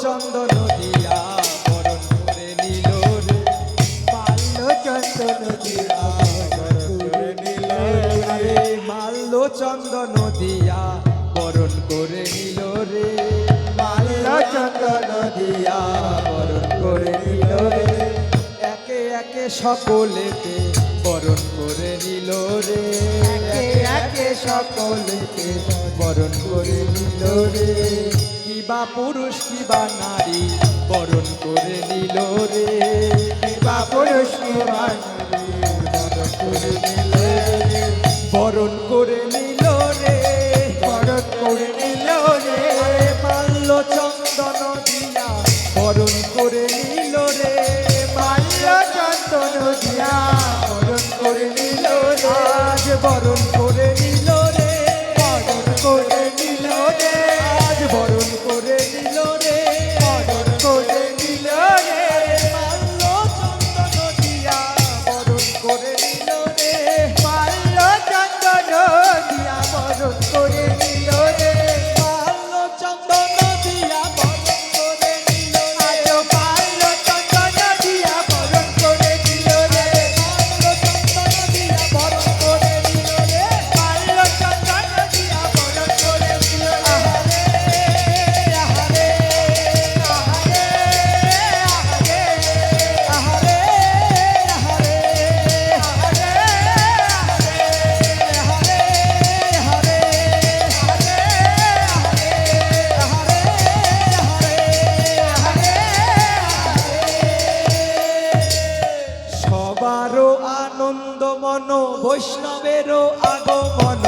চন্দন দিয়া বরণ করে নিল রে। মাল্য চন্দন দিয়া করে নিল আরে মাল্য চন্দন দিয়া বরণ করে নিল রে। মাল্য চন্দন দিয়া বরণ করে নিল রে। একে একে সকলেতে বরণ করে নিল রে। একে একে সকলেতে বরণ করে নিল রে। কিবা পুরুষ, কিবা নারী বরণ করে নিল রে। কিবা পুরুষ, কিবা নারী বরণ করে নিল রে। বরণ করে নিল রে মাল্য চন্দন দিয়া বরণ করে নিল রে। মাল্য চন্দন দিয়া বরণ করে নিল রে। আজ বরণ আনন্দ মন বৈষ্ণবেরও আগমন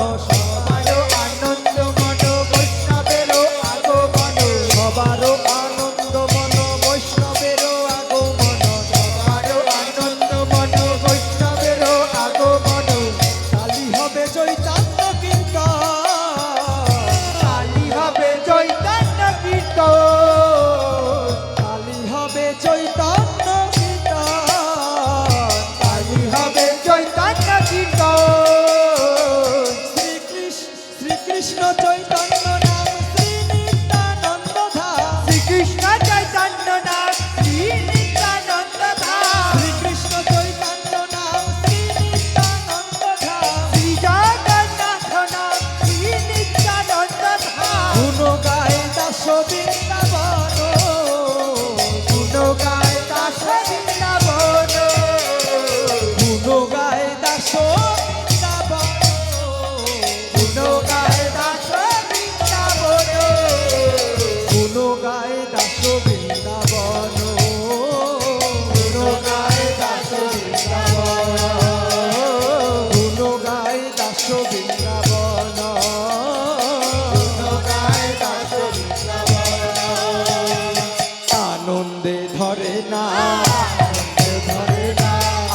আনন্দে ধরে না।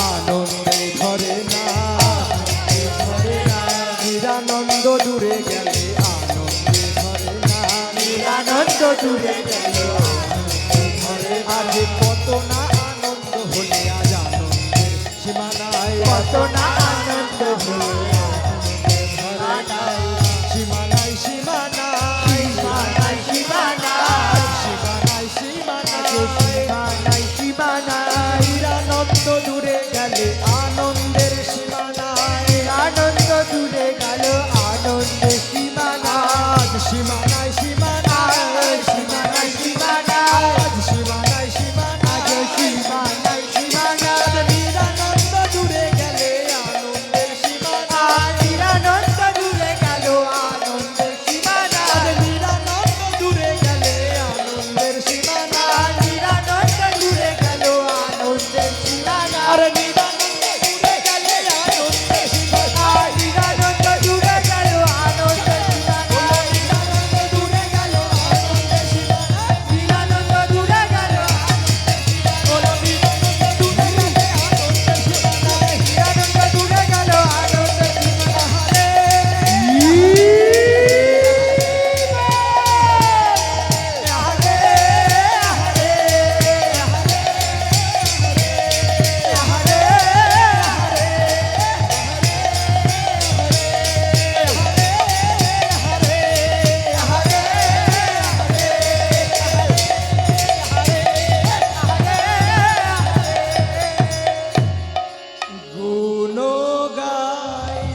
আনন্দে ধরে না। নিরানন্দ দূরে গেলে আনন্দে ধরে না। আনন্দ দূরে গেল ধরে আজ কত না আনন্দ হলে আজ আনন্দের সীমানায়। কত না আরে